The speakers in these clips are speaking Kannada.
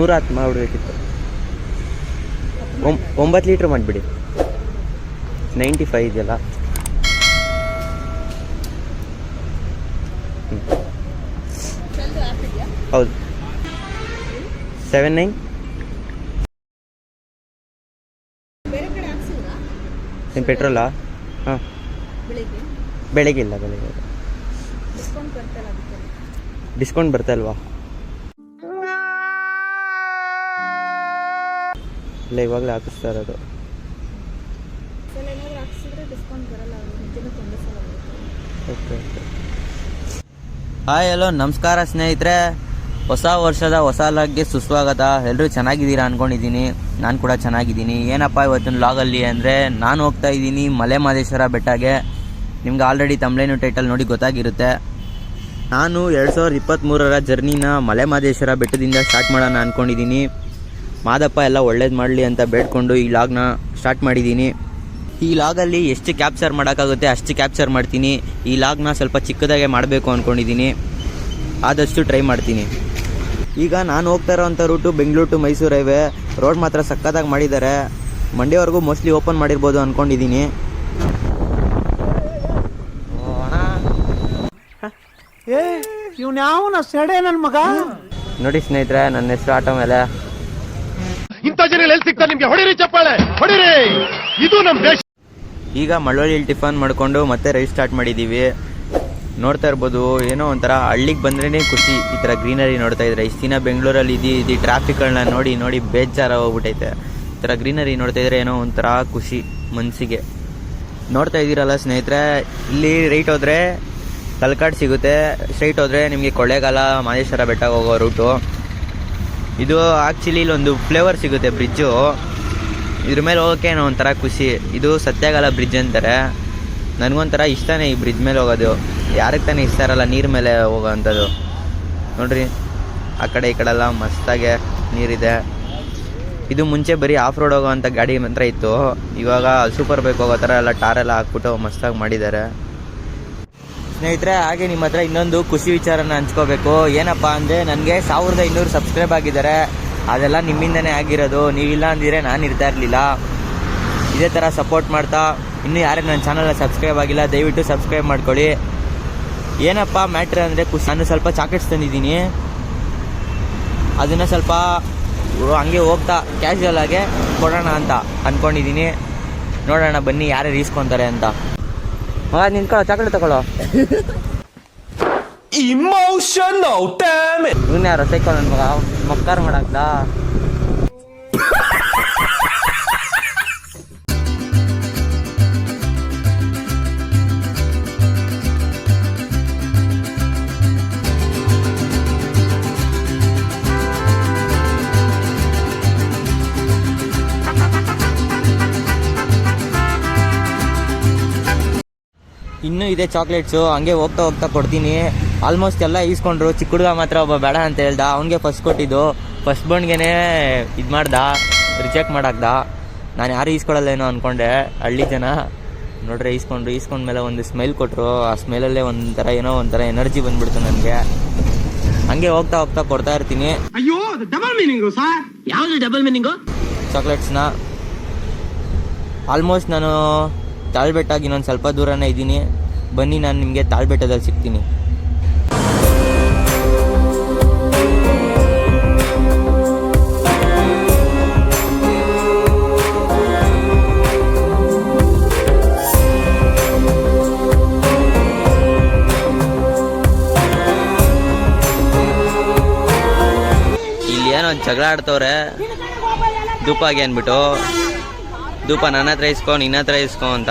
ನೂರ ಹತ್ತು ಮಾಡಬೇಕಿತ್ತು ಒಂಬತ್ತು ಲೀಟ್ರ್ ಮಾಡಿಬಿಡಿ. ನೈಂಟಿ ಫೈವ್ ಇದೆಯಲ್ಲ. ಹೌದು. Seven nine. ನಿಮ್ಮ ಪೆಟ್ರೋಲಾ? ಹಾಂ. ಬೆಳಿಗ್ಗೆ? ಇಲ್ಲ ಬೆಳಗ್ಗೆ ಡಿಸ್ಕೌಂಟ್ ಬರ್ತಲ್ವಾ ಇಲ್ಲ ಇವಾಗಲೇ ಹಾಕಿಸ್ತಾ ಇರೋದು. ಓಕೆ ಓಕೆ ಹಾಯ್ ಹಲೋ ನಮಸ್ಕಾರ ಸ್ನೇಹಿತರೆ. ಹೊಸ ವರ್ಷದ ಹೊಸ ಲಾಗ್ಗೆ ಸುಸ್ವಾಗತ. ಎಲ್ಲರೂ ಚೆನ್ನಾಗಿದ್ದೀರಾ ಅಂದ್ಕೊಂಡಿದ್ದೀನಿ ನಾನು ಕೂಡ ಚೆನ್ನಾಗಿದ್ದೀನಿ. ಏನಪ್ಪ ಇವತ್ತಿನ ಲಾಗಲ್ಲಿ ಅಂದರೆ ನಾನು ಹೋಗ್ತಾ ಇದ್ದೀನಿ ಮಲೆ ಮಹದೇಶ್ವರ ಬೆಟ್ಟಗೆ ನಿಮ್ಗೆ ಆಲ್ರೆಡಿ ತಮ್ಲೇನು ಟೈಟಲ್ ನೋಡಿ ಗೊತ್ತಾಗಿರುತ್ತೆ. ನಾನು ಎರಡು ಸಾವಿರದ ಇಪ್ಪತ್ತ್ಮೂರರ ಜರ್ನಿನ ಮಲೆ ಮಹದೇಶ್ವರ ಬೆಟ್ಟದಿಂದ ಸ್ಟಾರ್ಟ್ ಮಾಡೋಣ ಅಂದ್ಕೊಂಡಿದ್ದೀನಿ ಮಾದಪ್ಪ ಎಲ್ಲ ಒಳ್ಳೇದು ಮಾಡಲಿ ಅಂತ ಬೇಡ್ಕೊಂಡು ಈ ಲಾಗ್ನ ಸ್ಟಾರ್ಟ್ ಮಾಡಿದ್ದೀನಿ ಈ ಲಾಗಲ್ಲಿ ಎಷ್ಟು ಕ್ಯಾಪ್ಚರ್ ಮಾಡೋಕ್ಕಾಗುತ್ತೆ ಅಷ್ಟು ಕ್ಯಾಪ್ಚರ್ ಮಾಡ್ತೀನಿ. ಈ ಲಾಗ್ನ ಸ್ವಲ್ಪ ಚಿಕ್ಕದಾಗೆ ಮಾಡಬೇಕು ಅಂದ್ಕೊಂಡಿದ್ದೀನಿ ಆದಷ್ಟು ಟ್ರೈ ಮಾಡ್ತೀನಿ. ಈಗ ನಾನು ಹೋಗ್ತಾ ಇರೋವಂಥ route Bengaluru to Mysuru highway road ಮಾತ್ರ ಸಕ್ಕತ್ತಾಗಿ ಮಾಡಿದ್ದಾರೆ. ಮಂಡ್ಯವರೆಗೂ ಮೋಸ್ಟ್ಲಿ ಓಪನ್ ಮಾಡಿರ್ಬೋದು ಅಂದ್ಕೊಂಡಿದ್ದೀನಿ ಏ ಇವ್ನ ಯಾವನ ಸೆಡೆ ನನ್ ಮಗ? ನೋಡಿ ಸ್ನೇಹಿತರೆ ನನ್ನ ಹೆಸರು ಆಟೋ ಮೇಲೆ. ಜನ ಎಲ್ಲಿ ಸಿಗ್ತಾರೆ ನಿಮ್ಗೆ? ಹೊಡಿರಿ ಚಪ್ಪಾಳೆ, ಹೊಡಿರಿ. ಇದು ನಮ್ ದೇಶ. ಈಗ ಮಳವಳ್ಳಿ ಟಿಫನ್ ಮಾಡ್ಕೊಂಡು ಮತ್ತೆ ರೈಸ್ ಸ್ಟಾರ್ಟ್ ಮಾಡಿದ್ದೀವಿ ನೋಡ್ತಾ ಇರ್ಬೋದು, ಏನೋ ಒಂಥರ ಹಳ್ಳಿಗೆ ಬಂದ್ರೇ ಖುಷಿ. ಈ ಥರ ಗ್ರೀನರಿ ನೋಡ್ತಾ ಇದ್ರೆ, ಇಷ್ಟು ದಿನ ಬೆಂಗಳೂರಲ್ಲಿ ಇದು ಇದು ಟ್ರಾಫಿಕ್ಗಳನ್ನ ನೋಡಿ ನೋಡಿ ಬೇಜಾರ ಹೋಗ್ಬಿಟ್ಟೈತೆ ಈ ಥರ ಗ್ರೀನರಿ ನೋಡ್ತಾ ಇದ್ರೆ ಏನೋ ಒಂಥರ ಖುಷಿ ಮನಸ್ಸಿಗೆ ನೋಡ್ತಾ ಇದ್ದೀರಲ್ಲ ಸ್ನೇಹಿತರೆ, ಇಲ್ಲಿ ರೈಟ್ ಹೋದರೆ ಕಲ್ಕಾಡ್ ಸಿಗುತ್ತೆ. ಸ್ಟ್ರೈಟ್ ಹೋದರೆ ನಿಮಗೆ ಕೊಳ್ಳೇಗಾಲ ಮಹೇಶ್ವರ ಬೆಟ್ಟಕ್ಕೆ ಹೋಗೋ ರೂಟು. ಇದು ಆ್ಯಕ್ಚುಲಿ ಇಲ್ಲೊಂದು ಫ್ಲೇವರ್ ಸಿಗುತ್ತೆ ಬ್ರಿಡ್ಜು ಇದ್ರ ಮೇಲೆ ಹೋಗೋಕೆ ಏನೋ ಒಂಥರ ಖುಷಿ. ಇದು ಸತ್ಯಾಗಲ ಬ್ರಿಡ್ಜ್ ಅಂತಾರೆ. ನನಗೊಂಥರ ಇಷ್ಟನೇ ಈ ಬ್ರಿಡ್ಜ್ ಮೇಲೆ ಹೋಗೋದು. ಯಾರಿಗೆ ತಾನೇ ಇಷ್ಟ ಇರಲ್ಲ ನೀರು ಮೇಲೆ ಹೋಗೋ ಅಂಥದ್ದು ನೋಡ್ರಿ, ಆ ಕಡೆ ಈ ಕಡೆ ಎಲ್ಲ ಮಸ್ತಾಗೆ ನೀರಿದೆ. ಇದು ಮುಂಚೆ ಬರೀ ಆಫ್ ರೋಡ್ ಹೋಗೋ ಅಂಥ ಗಾಡಿ ಮಾತ್ರ ಇತ್ತು. ಇವಾಗ ಸೂಪರ್ ಬೈಕ್ ಹೋಗೋ ಥರ ಎಲ್ಲ ಟಾರೆಲ್ಲ ಹಾಕ್ಬಿಟ್ಟು ಮಸ್ತಾಗಿ ಮಾಡಿದ್ದಾರೆ. ಸ್ನೇಹಿತರೆ, ಹಾಗೆ ನಿಮ್ಮ ಹತ್ರ ಇನ್ನೊಂದು ಖುಷಿ ವಿಚಾರನ ಹಂಚ್ಕೋಬೇಕು. ಏನಪ್ಪ ಅಂದರೆ, ನನಗೆ ಸಾವಿರದ ಇನ್ನೂರು ಸಬ್ಸ್ಕ್ರೈಬ್ ಆಗಿದ್ದಾರೆ. ಅದೆಲ್ಲ ನಿಮ್ಮಿಂದನೇ ಆಗಿರೋದು. ನೀವಿಲ್ಲ ಅಂದಿದ್ರೆ ನಾನು ಇರ್ತಾ ಇರಲಿಲ್ಲ. ಇದೇ ಥರ ಸಪೋರ್ಟ್ ಮಾಡ್ತಾ, ಇನ್ನೂ ಯಾರೇ ನನ್ನ ಚಾನಲ್ನ ಸಬ್ಸ್ಕ್ರೈಬ್ ಆಗಿಲ್ಲ, ದಯವಿಟ್ಟು ಸಬ್ಸ್ಕ್ರೈಬ್ ಮಾಡ್ಕೊಳ್ಳಿ. ಏನಪ್ಪ ಮ್ಯಾಟ್ರ್ ಅಂದರೆ ಖುಷಿ. ನಾನು ಸ್ವಲ್ಪ ಚಾಕ್ಲೇಟ್ಸ್ ತಂದಿದ್ದೀನಿ. ಅದನ್ನು ಸ್ವಲ್ಪ ಹಂಗೆ ಹೋಗ್ತಾ ಕ್ಯಾಶುವಲ್ ಆಗಿ ಕೊಡೋಣ ಅಂತ ಅಂದ್ಕೊಂಡಿದ್ದೀನಿ ನೋಡೋಣ ಬನ್ನಿ ಯಾರು ಈಸ್ಕೊತಾರೆ ಅಂತ. ಮಗ ನಿಂತ್ಕೊಳ್ಳೋ ಚಾಕ್ಲೇಟ್ ತಗೊಳ್ಳೋ ಇಮೋಷನಲ್ ಡ್ಯಾಮೇಜ್ ಇವನ್ ಯಾರು ಸೈಕಲ್ ಮಗ ಮಕ್ಕಾರ್ ಮಾಡಾಕ್ದ ಇನ್ನೂ ಇದೆ ಚಾಕ್ಲೇಟ್ಸು ಹಂಗೆ ಹೋಗ್ತಾ ಹೋಗ್ತಾ ಕೊಡ್ತೀನಿ. ಆಲ್ಮೋಸ್ಟ್ ಎಲ್ಲ ಈಸ್ಕೊಂಡ್ರು. ಚಿಕ್ಕ ಹುಡುಗ ಮಾತ್ರ ಒಬ್ಬ ಬೇಡ ಅಂತ ಹೇಳ್ದ. ಅವನಿಗೆ ಫಸ್ಟ್ ಕೊಟ್ಟಿದ್ದು. ಫಸ್ಟ್ ಬಂಡ್ಗೆ ಇದು ಮಾಡ್ದ. ರಿಜೆಕ್ಟ್ ಮಾಡಾಕ್ದ. ನಾನು ಯಾರು ಈಸ್ಕೊಡಲ್ಲೇನೋ ಅಂದ್ಕೊಂಡೆ ಹಳ್ಳಿ ಜನ. ನೋಡ್ರೆ ಈಸ್ಕೊಂಡ್ರು. ಈಸ್ಕೊಂಡ್ಮೇಲೆ ಒಂದು ಸ್ಮೆಲ್ ಕೊಟ್ಟರು ಆ ಸ್ಮೆಲಲ್ಲೇ ಒಂಥರ ಏನೋ ಒಂಥರ ಎನರ್ಜಿ ಬಂದ್ಬಿಡ್ತು ನನಗೆ. ಹಂಗೆ ಹೋಗ್ತಾ ಹೋಗ್ತಾ ಕೊಡ್ತಾ ಇರ್ತೀನಿ. ಅಯ್ಯೋ ಡಬಲ್ ಮೀನಿಂಗು ಸರ್ ಯಾವುದು ಡಬಲ್ ಮೀನಿಂಗು ಚಾಕ್ಲೇಟ್ಸ್ನ ಆಲ್ಮೋಸ್ಟ್ ನಾನು ತಾಳ್ಬೆಟ್ಟಾಗಿ ಇನ್ನೊಂದು ಸ್ವಲ್ಪ ದೂರನೇ ಇದ್ದೀನಿ. ಬನ್ನಿ, ನಾನು ನಿಮಗೆ ತಾಳ್ಬೆಟ್ಟದಲ್ಲಿ ಸಿಗ್ತೀನಿ. ಒಂದು ಜಗಳ ಆಡ್ತವ್ರೆ. ಧೂಪಾಗಿ ಅಂದ್ಬಿಟ್ಟು ಧೂಪ ನನ್ನ ಹತ್ರ ಇಸ್ಕೊ ನಿನ್ನ ಹತ್ರ ಇಸ್ಕೊ ಅಂತ.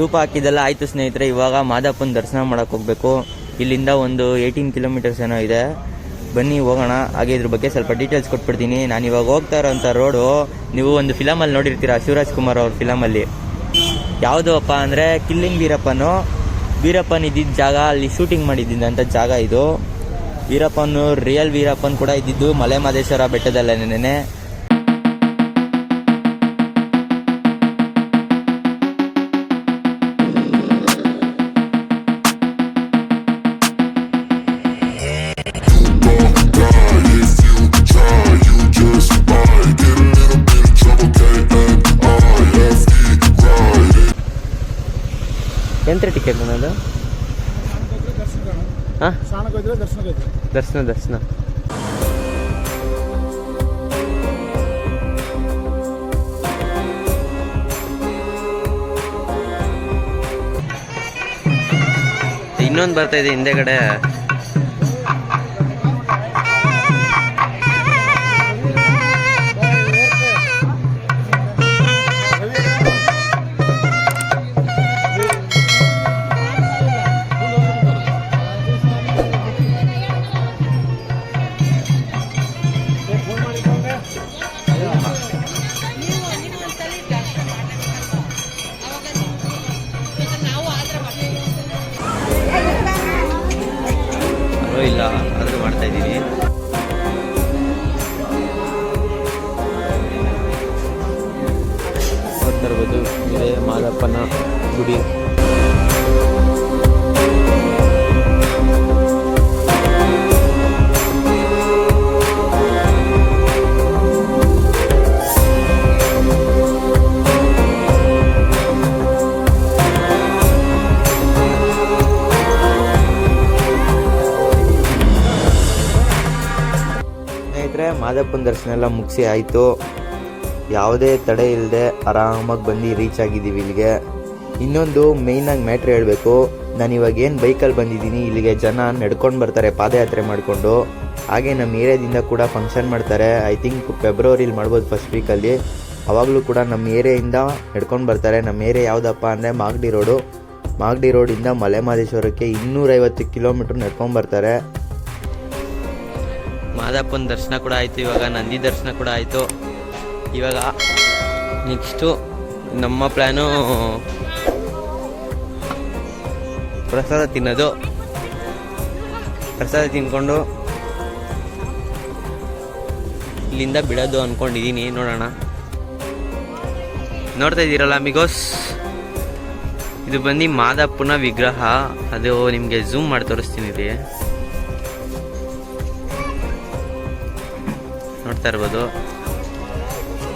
ಧೂಪ ಹಾಕಿದ್ದೆಲ್ಲ ಆಯಿತು ಸ್ನೇಹಿತರೆ, ಇವಾಗ ಮಾದಪ್ಪನ ದರ್ಶನ ಮಾಡಕ್ಕೆ ಹೋಗಬೇಕು. ಇಲ್ಲಿಂದ ಒಂದು ಏಯ್ಟೀನ್ ಕಿಲೋಮೀಟರ್ಸ್ ಏನೋ ಇದೆ. ಬನ್ನಿ, ಹೋಗೋಣ. ಹಾಗೆ ಇದ್ರ ಬಗ್ಗೆ ಸ್ವಲ್ಪ ಡೀಟೇಲ್ಸ್ ಕೊಟ್ಬಿಡ್ತೀನಿ. ನಾನು ಇವಾಗ ಹೋಗ್ತಾ ಇರೋಂಥ ರೋಡು ನೀವು ಒಂದು ಫಿಲಮಲ್ಲಿ ನೋಡಿರ್ತೀರ, ಶಿವರಾಜ್ ಕುಮಾರ್ ಅವ್ರ ಫಿಲಮಲ್ಲಿ ಯಾವುದು ಅಪ್ಪ ಅಂದರೆ ಕಿಲ್ಲಿಂಗ್ ವೀರಪ್ಪನು ವೀರಪ್ಪನ್ ಇದ್ದಿದ್ದ ಜಾಗ, ಅಲ್ಲಿ ಶೂಟಿಂಗ್ ಮಾಡಿದ್ದಂಥ ಜಾಗ ಇದು. ವೀರಪ್ಪನು ರಿಯಲ್ ವೀರಪ್ಪನ್ ಕೂಡ ಇದ್ದಿದ್ದು ಮಲೆ ಮಹದೇಶ್ವರ ಬೆಟ್ಟದಲ್ಲೇನೆ ಎಂತ ಟಿಕೆಟ್ ಅನ್ನೋದು ಹಾಂ? ದರ್ಶನ ದರ್ಶನ. ಇನ್ನೊಂದು ಬರ್ತಾ ಇದೆ ಹಿಂದೆಗಡೆ ಮಾದಪ್ಪನ ಗುಡಿ. ಮಾದಪ್ಪನ ದರ್ಶನ ಎಲ್ಲ ಮುಗಿಸಿ ಆಯಿತು. ಯಾವುದೇ ತಡೆ ಇಲ್ಲದೆ ಆರಾಮಾಗಿ ಬಂದು ರೀಚ್ ಆಗಿದ್ದೀವಿ ಇಲ್ಲಿಗೆ. ಇನ್ನೊಂದು ಮೇಯ್ನಾಗಿ ಮ್ಯಾಟ್ರ್ ಹೇಳಬೇಕು. ನಾನು ಇವಾಗ ಏನು ಬೈಕಲ್ಲಿ ಬಂದಿದ್ದೀನಿ, ಇಲ್ಲಿಗೆ ಜನ ನಡ್ಕೊಂಡು ಬರ್ತಾರೆ, ಪಾದಯಾತ್ರೆ ಮಾಡಿಕೊಂಡು. ಹಾಗೆ ನಮ್ಮ ಏರಿಯಾದಿಂದ ಕೂಡ ಫಂಕ್ಷನ್ ಮಾಡ್ತಾರೆ. ಐ ಥಿಂಕ್ ಫೆಬ್ರವರಿಲಿ ಮಾಡ್ಬೋದು ಫಸ್ಟ್ ವೀಕಲ್ಲಿ ಅವಾಗಲೂ ಕೂಡ ನಮ್ಮ ಏರಿಯಾಯಿಂದ ನಡ್ಕೊಂಡು ಬರ್ತಾರೆ. ನಮ್ಮ ಏರಿಯಾ ಯಾವುದಪ್ಪ ಅಂದರೆ ಮಾಗಡಿ ರೋಡು. ಮಾಗಡಿ ರೋಡಿಂದ ಮಲೆ ಮಹದೇಶ್ವರಕ್ಕೆ ಇನ್ನೂರೈವತ್ತು ಕಿಲೋಮೀಟ್ರ್ ನಡ್ಕೊಂಡು ಬರ್ತಾರೆ. ಮಾದಪ್ಪನ ದರ್ಶನ ಕೂಡ ಆಯಿತು, ಇವಾಗ ನಂದಿ ದರ್ಶನ ಕೂಡ ಆಯಿತು. ಇವಾಗ ನೆಕ್ಸ್ಟು ನಮ್ಮ ಪ್ಲ್ಯಾನು ಪ್ರಸಾದ ತಿನ್ನೋದು. ಪ್ರಸಾದ ತಿನ್ಕೊಂಡು ಇಲ್ಲಿಂದ ಬಿಡೋದು ಅಂದ್ಕೊಂಡಿದ್ದೀನಿ ನೋಡೋಣ. ನೋಡ್ತಾ ಇದ್ದೀರಲ್ಲ ಮಿಗೋಸ್? ಇದು ಬಂದು ಮಾದಪ್ಪನ ವಿಗ್ರಹ. ಅದು ನಿಮಗೆ ಝೂಮ್ ಮಾಡಿ ತೋರಿಸ್ತೀನಿ ರೀ ನೋಡ್ತಾ ಇರ್ಬೋದು.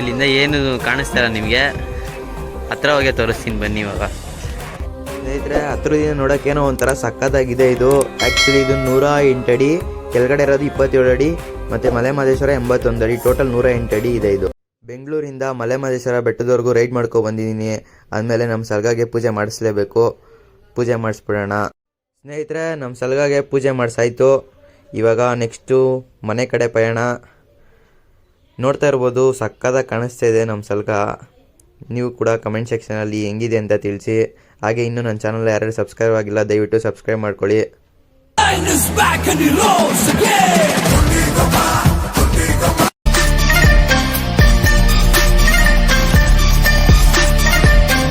ಇಲ್ಲಿಂದ ಏನು ಕಾಣಿಸ್ತಾರ ನಿಮಗೆ? ಹತ್ರ ಹೋಗಿ ತೋರಿಸ್ತೀನಿ ಬನ್ನಿ ಇವಾಗ. ಸ್ನೇಹಿತರೆ ಹತ್ರದಿಂದ ನೋಡೋಕ್ಕೇನೋ ಒಂಥರ ಸಕ್ಕತ್ತಾಗಿದೆ ಇದು. ಆ್ಯಕ್ಚುಲಿ ಇದು ನೂರ ಎಂಟು ಅಡಿ, ಕೆಳಗಡೆ ಇರೋದು ಇಪ್ಪತ್ತೇಳು ಅಡಿ, ಮತ್ತು ಮಲೆ ಮಹದೇಶ್ವರ ಎಂಬತ್ತೊಂದು ಅಡಿ. ಟೋಟಲ್ ನೂರ ಎಂಟು ಅಡಿ ಇದೆ ಇದು. ಬೆಂಗಳೂರಿಂದ ಮಲೆ ಮಹದೇಶ್ವರ ಬೆಟ್ಟದವರೆಗೂ ರೈಡ್ ಮಾಡ್ಕೊ ಬಂದಿದ್ದೀನಿ ಆದಮೇಲೆ ನಮ್ಮ ಸಲ್ಗಾಗೆ ಪೂಜೆ ಮಾಡಿಸ್ಲೇಬೇಕು. ಪೂಜೆ ಮಾಡಿಸ್ಬಿಡೋಣ. ಸ್ನೇಹಿತರೆ ನಮ್ಮ ಸಲ್ಗಾಗೆ ಪೂಜೆ ಮಾಡಿಸಾಯ್ತು. ಇವಾಗ ನೆಕ್ಸ್ಟು ಮನೆ ಕಡೆ ಪಯಣ. ನೋಡ್ತಾ ಇರ್ಬೋದು ಸಕ್ಕದ ಕಾಣಿಸ್ತಾ ಇದೆ ನಮ್ಮ ಸಲ್ಕ ನೀವು ಕೂಡ ಕಮೆಂಟ್ ಸೆಕ್ಷನಲ್ಲಿ ಹೆಂಗಿದೆ ಅಂತ ತಿಳಿಸಿ. ಹಾಗೆ ಇನ್ನೂ ನನ್ನ ಚಾನಲ್ ಯಾರ್ಯಾರು ಸಬ್ಸ್ಕ್ರೈಬ್ ಆಗಿಲ್ಲ, ದಯವಿಟ್ಟು ಸಬ್ಸ್ಕ್ರೈಬ್ ಮಾಡ್ಕೊಳ್ಳಿ.